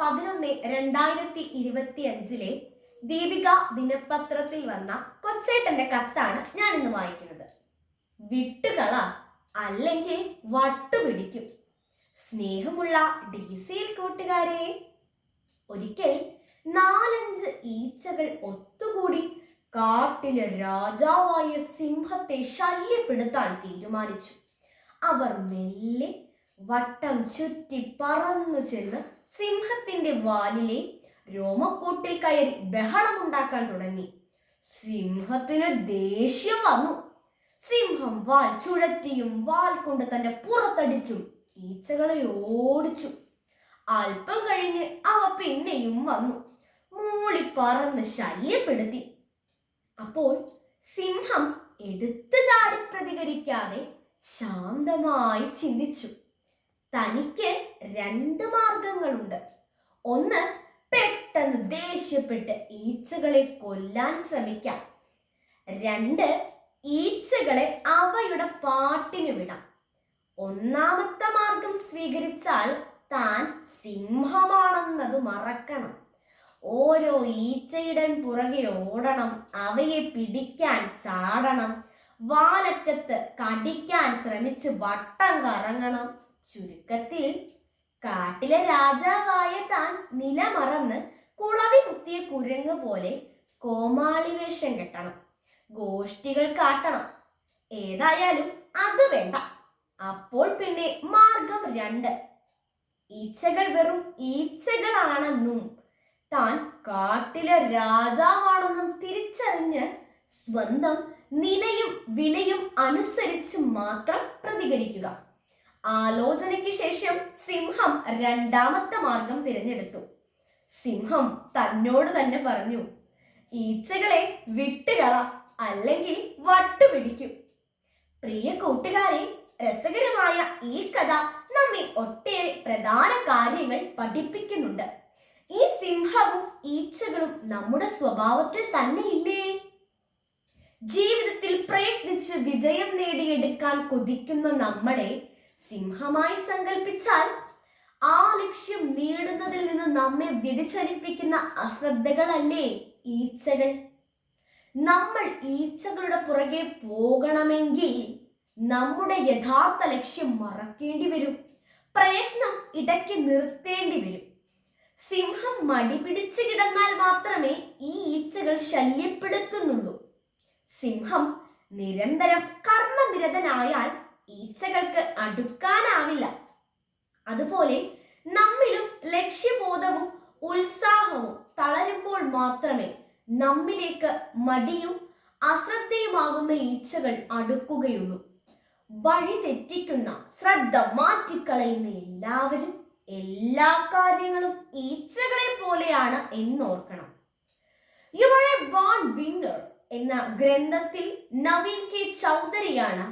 പതിനൊന്ന് രണ്ടായിരത്തി ഇരുപത്തി അഞ്ചിലെ ദീപിക ദിനപത്രത്തിൽ വന്ന കൊച്ചേട്ടന്റെ കത്താണ് ഞാൻ ഇന്ന് വായിക്കുന്നത്. വിട്ടുകള അല്ലെങ്കിൽ വട്ടുപിടിക്കും. സ്നേഹമുള്ള ഡി സിയിൽ കൂട്ടുകാരെ ഒരിക്കൽ നാലഞ്ച് ഈച്ചകൾ ഒത്തുകൂടി കാട്ടിലെ രാജാവായ സിംഹത്തെ ശല്യപ്പെടുത്താൻ തീരുമാനിച്ചു. അവർ മെല്ലെ വട്ടം ചുറ്റി പറന്നു ചെന്ന് സിംഹത്തിന്റെ വാലിലെ രോമക്കൂട്ടിൽ കയറി ബഹളം ഉണ്ടാക്കാൻ തുടങ്ങി. സിംഹത്തിന് ദേഷ്യം വന്നു. സിംഹം വാൽ ചുഴറ്റിയും വാൽ കൊണ്ട് തന്നെ പുറത്തടിച്ചും. ഈച്ചകളെ ഓടിച്ചു. അല്പം കഴിഞ്ഞ് അവ പിന്നെയും വന്നു. മൂളി പറന്ന് ശല്യപ്പെടുത്തി. അപ്പോൾ സിംഹം എടുത്തു ചാടി പ്രതികരിക്കാതെ ശാന്തമായി ചിന്തിച്ചു. തനിക്ക് രണ്ട് മാർഗങ്ങളുണ്ട്. ഒന്ന് പെട്ടെന്ന് ദേഷ്യപ്പെട്ട് ഈച്ചകളെ കൊല്ലാൻ ശ്രമിക്കാം. രണ്ട് ഈച്ചകളെ അവയുടെ പാട്ടിന് വിടാം. ഒന്നാമത്തെ മാർഗം സ്വീകരിച്ചാൽ താൻ സിംഹമാണെന്നത് മറക്കണം. ഓരോ ഈച്ചയുടെ പുറകെ ഓടണം അവയെ പിടിക്കാൻ ചാടണം വാലറ്റത്ത് കടിക്കാൻ ശ്രമിച്ച് വട്ടം കറങ്ങണം. ചുരുക്കത്തിൽ കാട്ടിലെ രാജാവായ താൻ നിലമറന്ന് കുളവി കുത്തിയ കുരങ്ങ് പോലെ കോമാളി വേഷം കെട്ടണം ഗോഷ്ഠികൾ കാട്ടണം. ഏതായാലും അത് വേണ്ട. അപ്പോൾ പിന്നെ മാർഗം രണ്ട്. ഈച്ചകൾ വെറും ഈച്ചകളാണെന്നും താൻ കാട്ടിലെ രാജാവാണെന്നും തിരിച്ചറിഞ്ഞ് സ്വന്തം നിലയും വിലയും അനുസരിച്ച് മാത്രം പ്രതികരിക്കുക. ആലോചനയ്ക്ക് ശേഷം സിംഹം രണ്ടാമത്തെ മാർഗം തിരഞ്ഞെടുത്തു. സിംഹം തന്നോട് തന്നെ പറഞ്ഞു ഈച്ചകളെ വിട്ടുകള അല്ലെങ്കിൽ വട്ടുപിടിക്കും. പ്രിയ കൂട്ടുകാരെ രസകരമായ ഈ കഥ നമ്മെ ഒട്ടേറെ പ്രധാന കാര്യങ്ങൾ പഠിപ്പിക്കുന്നുണ്ട്. ഈ സിംഹവും ഈച്ചകളും നമ്മുടെ സ്വഭാവത്തിൽ തന്നെ ഇല്ലേ ജീവിതത്തിൽ പ്രയത്നിച്ച് വിജയം നേടിയെടുക്കാൻ കൊതിക്കുന്ന നമ്മളെ സിംഹമായി സങ്കല്പിച്ചാൽ ആ ലക്ഷ്യം നേടുന്നതിൽ നിന്ന് നമ്മെ വ്യതിചലിപ്പിക്കുന്ന അശ്രദ്ധകളല്ലേ ഈച്ചകൾ? നമ്മൾ ഈച്ചകളുടെ പുറകെ പോകണമെങ്കിൽ നമ്മുടെ യഥാർത്ഥ ലക്ഷ്യം മറക്കേണ്ടി വരും. പ്രയത്നം ഇടയ്ക്ക് നിർത്തേണ്ടി വരും. സിംഹം മടി പിടിച്ച് കിടന്നാൽ മാത്രമേ ഈ ഈച്ചകൾ ശല്യപ്പെടുത്തുന്നുള്ളൂ. സിംഹം നിരന്തരം കർമ്മനിരതനായാൽ ഈച്ചകൾക്ക് അടുക്കാനാവില്ല. അതുപോലെ നമ്മിലും ലക്ഷ്യബോധവും ഉത്സാഹവും തളരുമ്പോൾ മാത്രമേ നമ്മിലേക്ക് മടിയും അശ്രദ്ധയുമാകുന്ന ഈച്ചകൾ അടുക്കുകയുള്ളൂ. വഴി തെറ്റിക്കുന്ന ശ്രദ്ധ മാറ്റിക്കളയുന്ന എല്ലാവരും എല്ലാ കാര്യങ്ങളും ഈച്ചകളെ പോലെയാണ് എന്നോർക്കണം. യു എ ബോൺ വിന്നർ എന്ന ഗ്രന്ഥത്തിൽ നവീൻ കെ ചൗധരിയാണ്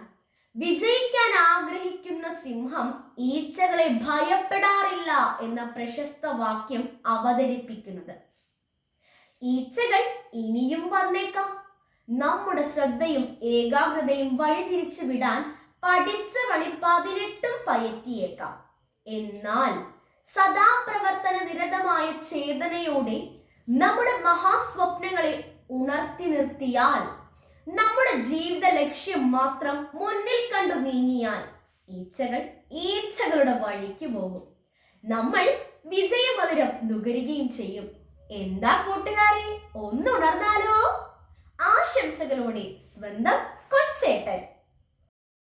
വിജയിക്കാൻ ആഗ്രഹിക്കുന്ന സിംഹം ഈച്ചകളെ ഭയപ്പെടാറില്ല എന്ന പ്രശസ്ത വാക്യം അവതരിപ്പിക്കുന്നത്. ഈച്ചകൾ ഇനിയും വന്നേക്കാം. നമ്മുടെ ശ്രദ്ധയും ഏകാഗ്രതയും വഴിതിരിച്ചു വിടാൻ പഠിച്ച പണി പതിനെട്ടും പയറ്റിയേക്കാം. എന്നാൽ സദാ പ്രവർത്തന നിരതമായ ചേതനയോടെ നമ്മുടെ മഹാസ്വപ്നങ്ങളെ ഉണർത്തി നിർത്തിയാൽ നമ്മുടെ ജീവിത ലക്ഷ്യം മാത്രം മുന്നിൽ കണ്ടു നീങ്ങിയാൽ ഈച്ചകൾ ഈച്ചകളുടെ വഴിക്ക് പോകും. നമ്മൾ വിജയമധുരം നുകരുകയും ചെയ്യും. എന്താ കൂട്ടുകാരെ? ഒന്നുണർന്നാലോ ആശംസകളോടെ സ്വന്തം കൊച്ചേട്ടൻ.